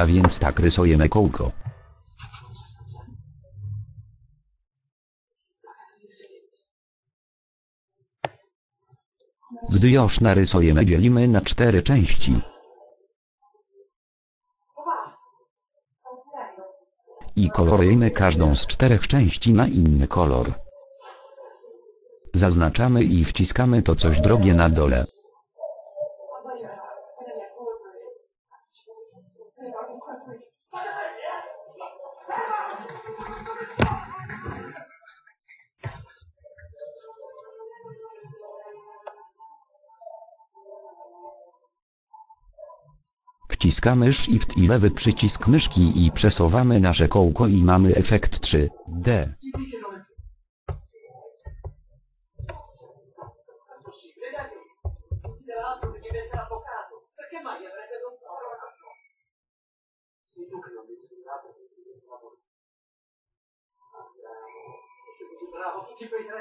A więc tak rysujemy kołko. Gdy już narysujemy dzielimy na cztery części. I kolorujemy każdą z czterech części na inny kolor. Zaznaczamy i wciskamy to coś drogie na dole. Wciskamy Shift i lewy przycisk myszki i przesuwamy nasze kołko i mamy efekt 3D. Alors, tout petit peu, il y a